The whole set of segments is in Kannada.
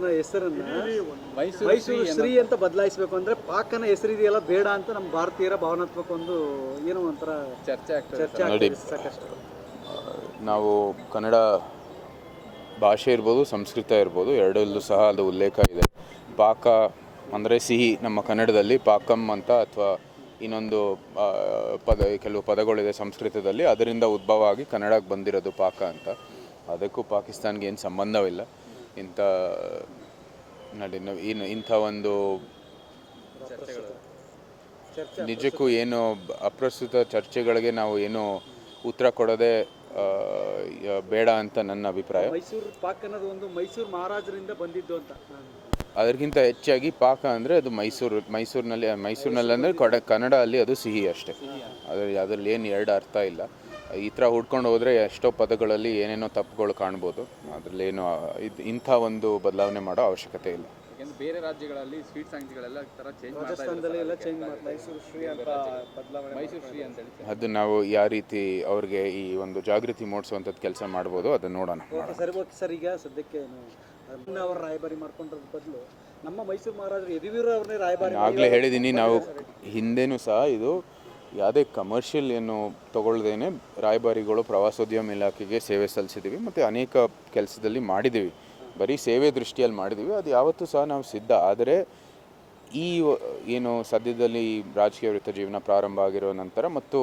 ಹೆಸರನ್ನ ಮೈಸೂರು ಮೈಸೂರು ಶ್ರೀ ಅಂತ ಬದಲಾಯಿಸಬೇಕು ಅಂದ್ರೆ ಪಾಕನ ಹೆಸರಿದೆಯಲ್ಲ ಬೇಡ ಅಂತ ನಮ್ಮ ಭಾರತೀಯರ ಭಾವನಾತ್ಮಕ ಒಂದು ಏನೋ ಒಂಥರ ಚರ್ಚೆ ಆಗ್ತದೆ ಚರ್ಚೆ ನೋಡಿ. ಸಾಕಷ್ಟು. ನಾವು ಕನ್ನಡ ಭಾಷೆ ಇರ್ಬೋದು ಸಂಸ್ಕೃತ ಇರ್ಬೋದು ಎರಡಲ್ಲೂ ಸಹ ಅದು ಉಲ್ಲೇಖ ಇದೆ. ಪಾಕ ಅಂದರೆ ಸಿಹಿ ನಮ್ಮ ಕನ್ನಡದಲ್ಲಿ ಪಾಕಂ ಅಂತ ಅಥವಾ ಇನ್ನೊಂದು ಪದ ಕೆಲವು ಪದಗಳಿದೆ ಸಂಸ್ಕೃತದಲ್ಲಿ ಅದರಿಂದ ಉದ್ಭವ ಆಗಿ ಕನ್ನಡಕ್ಕೆ ಬಂದಿರೋದು ಪಾಕ ಅಂತ. ಅದಕ್ಕೂ ಪಾಕಿಸ್ತಾನ್ಗೆ ಏನು ಸಂಬಂಧವಿಲ್ಲ. ಇಂಥ ನೋಡಿ ಏನು ಇಂಥ ಒಂದು ನಿಜಕ್ಕೂ ಏನು ಅಪ್ರಸ್ತುತ ಚರ್ಚೆಗಳಿಗೆ ನಾವು ಏನು ಉತ್ತರ ಕೊಡೋದೇ ಬೇಡ ಅಂತ ನನ್ನ ಅಭಿಪ್ರಾಯ. ಮೈಸೂರು ಪಾಕ್ ಅನ್ನೋದು ಒಂದು ಮೈಸೂರು ಮಹಾರಾಜರಿಂದ ಬಂದಿದ್ದು ಅಂತ. ಅದಕ್ಕಿಂತ ಹೆಚ್ಚಾಗಿ ಪಾಕ ಅಂದರೆ ಅದು ಮೈಸೂರು ಮೈಸೂರಿನಲ್ಲಿ ಮೈಸೂರಿನಲ್ಲಿ ಅಂದರೆ ಕೊಡ ಕನ್ನಡ ಅಲ್ಲಿ ಅದು ಸಿಹಿ ಅಷ್ಟೇ. ಅದ್ರ ಅದರಲ್ಲಿ ಏನು ಎರಡು ಅರ್ಥ ಇಲ್ಲ. ಈ ಥರ ಹುಡ್ಕೊಂಡು ಹೋದರೆ ಎಷ್ಟೋ ಪದಗಳಲ್ಲಿ ಏನೇನೋ ತಪ್ಪುಗಳು ಕಾಣ್ಬೋದು. ಅದರಲ್ಲಿ ಏನು ಇದು ಇಂಥ ಒಂದು ಬದಲಾವಣೆ ಮಾಡೋ ಅವಶ್ಯಕತೆ ಇಲ್ಲ. ಯಾಕಂದ್ರೆ ಬೇರೆ ರಾಜ್ಯಗಳಲ್ಲಿ ಸ್ವೀಟ್ ಸಾಂಗ್ಸ್ಗಳೆಲ್ಲ ತರ ಚೇಂಜ್ ಮಾಡ್ತಾ ರಾಜಸ್ಥಾನದಲ್ಲಿ ಎಲ್ಲ ಚೇಂಜ್ ಮೈಸೂರು ಶ್ರೀ ಅಂತ ಬದಲಾವಣೆ ಮೈಸೂರು ಶ್ರೀ ಅಂತ ಹೇಳಿ ಅದು ನಾವು ಯಾವ ರೀತಿ ಅವ್ರಿಗೆ ಈ ಒಂದು ಜಾಗೃತಿ ಮೂಡಿಸುವಂಥದ್ದು ಕೆಲಸ ಮಾಡ್ಬೋದು ಅದನ್ನು ನೋಡೋಣ. ಸರಿ ಓಕೆ ಸರ್ ಈಗ ಸದ್ಯಕ್ಕೆ ಅವ್ರ ರಾಯಭಾರಿ ಮಾಡ್ಕೊಂಡ್ರದ ಬದಲು ನಮ್ಮ ಮೈಸೂರು ಮಹಾರಾಜರು ಯದುವೀರ ಅವ್ರನ್ನೇ ರಾಯಭಾರಿ ಆಗಲೇ ಹೇಳಿದ್ದೀನಿ ನಾವು ಹಿಂದೆನೂ ಸಹ ಇದು ಯಾವುದೇ ಕಮರ್ಷಿಯಲ್ ಏನು ತಗೊಳ್ದೇನೆ ರಾಯಭಾರಿಗಳು ಪ್ರವಾಸೋದ್ಯಮ ಇಲಾಖೆಗೆ ಸೇವೆ ಸಲ್ಲಿಸಿದ್ದೀವಿ ಮತ್ತು ಅನೇಕ ಕೆಲಸದಲ್ಲಿ ಮಾಡಿದ್ದೀವಿ ಬರೀ ಸೇವೆ ದೃಷ್ಟಿಯಲ್ಲಿ ಮಾಡಿದ್ದೀವಿ ಅದು ಯಾವತ್ತೂ ಸಹ ನಾವು ಸಿದ್ಧ. ಆದರೆ ಈ ಏನು ಸದ್ಯದಲ್ಲಿ ರಾಜಕೀಯ ವೃತ್ತ ಜೀವನ ಪ್ರಾರಂಭ ಆಗಿರೋ ನಂತರ ಮತ್ತು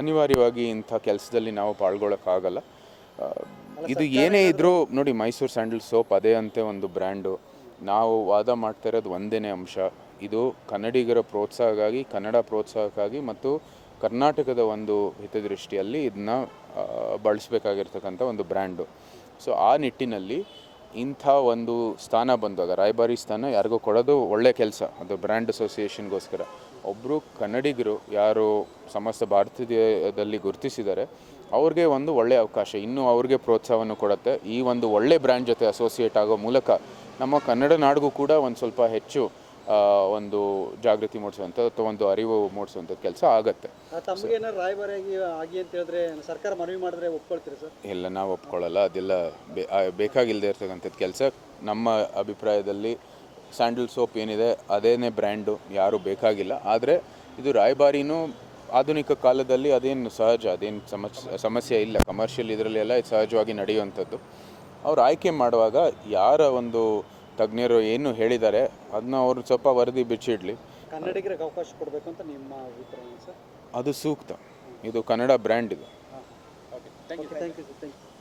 ಅನಿವಾರ್ಯವಾಗಿ ಇಂಥ ಕೆಲಸದಲ್ಲಿ ನಾವು ಪಾಲ್ಗೊಳ್ಳೋಕ್ಕಾಗಲ್ಲ ಇದು ಏನೇ ಇದ್ದರೂ ನೋಡಿ ಮೈಸೂರು ಸ್ಯಾಂಡಲ್ ಸೋಪ್ ಅದೇ ಅಂತೆ ಒಂದು ಬ್ರ್ಯಾಂಡು. ನಾವು ವಾದ ಮಾಡ್ತಾ ಇರೋದು ಒಂದೇ ಅಂಶ. ಇದು ಕನ್ನಡಿಗರ ಪ್ರೋತ್ಸಾಹಕ್ಕಾಗಿ, ಕನ್ನಡ ಪ್ರೋತ್ಸಾಹಕ್ಕಾಗಿ ಮತ್ತು ಕರ್ನಾಟಕದ ಒಂದು ಹಿತದೃಷ್ಟಿಯಲ್ಲಿ ಇದನ್ನ ಬಳಸಬೇಕಾಗಿರ್ತಕ್ಕಂಥ ಒಂದು ಬ್ರ್ಯಾಂಡು. ಸೊ, ಆ ನಿಟ್ಟಿನಲ್ಲಿ ಇಂಥ ಒಂದು ಸ್ಥಾನ ಬಂದಾಗ ರಾಯಭಾರಿ ಸ್ಥಾನ ಯಾರಿಗೂ ಕೊಡೋದು ಒಳ್ಳೆ ಕೆಲಸ, ಅದು ಬ್ರ್ಯಾಂಡ್ ಅಸೋಸಿಯೇಷನ್ಗೋಸ್ಕರ. ಒಬ್ಬರು ಕನ್ನಡಿಗರು ಯಾರು ಸಮಸ್ತ ಭಾರತದಲ್ಲಿ ಗುರುತಿಸಿದ್ದಾರೆ, ಅವ್ರಿಗೆ ಒಂದು ಒಳ್ಳೆಯ ಅವಕಾಶ, ಇನ್ನೂ ಅವ್ರಿಗೆ ಪ್ರೋತ್ಸಾಹವನ್ನು ಕೊಡುತ್ತೆ. ಈ ಒಂದು ಒಳ್ಳೆ ಬ್ರ್ಯಾಂಡ್ ಜೊತೆ ಅಸೋಸಿಯೇಟ್ ಆಗೋ ಮೂಲಕ ನಮ್ಮ ಕನ್ನಡ ನಾಡಿಗೂ ಕೂಡ ಒಂದು ಸ್ವಲ್ಪ ಹೆಚ್ಚು ಒಂದು ಜಾಗೃತಿ ಮೂಡಿಸುವಂಥದ್ದು ಅಥವಾ ಒಂದು ಅರಿವು ಮೂಡಿಸುವಂಥದ್ದು ಕೆಲಸ ಆಗುತ್ತೆ. ತಮಗೇನಾರು ರಾಯಭಾರಿಯಾಗಿ ಆಗಿ ಅಂತ ಹೇಳಿದ್ರೆ ಸರ್ಕಾರ ಮನವಿ ಮಾಡಿದ್ರೆ ಒಪ್ಕೊಳ್ತೀರಿ ಸರ್? ಇಲ್ಲ ನಾವು ಒಪ್ಕೊಳ್ಳಲ್ಲ ಅದೆಲ್ಲ ಬೇಕಾಗಿಲ್ಲದೆ ಇರ್ತಕ್ಕಂಥದ್ದು ಕೆಲಸ. ನಮ್ಮ ಅಭಿಪ್ರಾಯದಲ್ಲಿ ಸ್ಯಾಂಡಲ್ ಸೋಪ್ ಏನಿದೆ ಅದೇನೇ ಬ್ರ್ಯಾಂಡು ಯಾರೂ ಬೇಕಾಗಿಲ್ಲ. ಆದರೆ ಇದು ರಾಯಭಾರಿನೂ ಆಧುನಿಕ ಕಾಲದಲ್ಲಿ ಅದೇನು ಸಹಜ ಅದೇನು ಸಮಸ್ಯೆ ಸಮಸ್ಯೆ ಇಲ್ಲ. ಕಮರ್ಷಿಯಲ್ ಇದರಲ್ಲಿ ಎಲ್ಲ ಇದು ಸಹಜವಾಗಿ ನಡೆಯುವಂಥದ್ದು. ಅವ್ರು ಆಯ್ಕೆ ಮಾಡುವಾಗ ಯಾರ ಒಂದು ತಜ್ಞರು ಏನು ಹೇಳಿದ್ದಾರೆ ಅದನ್ನ ಅವರು ಸ್ವಲ್ಪ ವರದಿ ಬಿಚ್ಚಿಡಲಿ. ಕನ್ನಡಿಗರಿಗೆ ಅವಕಾಶ ಕೊಡಬೇಕು ಅಂತ ನಿಮ್ಮ ಅಭಿಪ್ರಾಯ ಸರ್? ಅದು ಸೂಕ್ತ. ಇದು ಕನ್ನಡ ಬ್ರ್ಯಾಂಡ್ ಇದು. Okay thank you sir thank you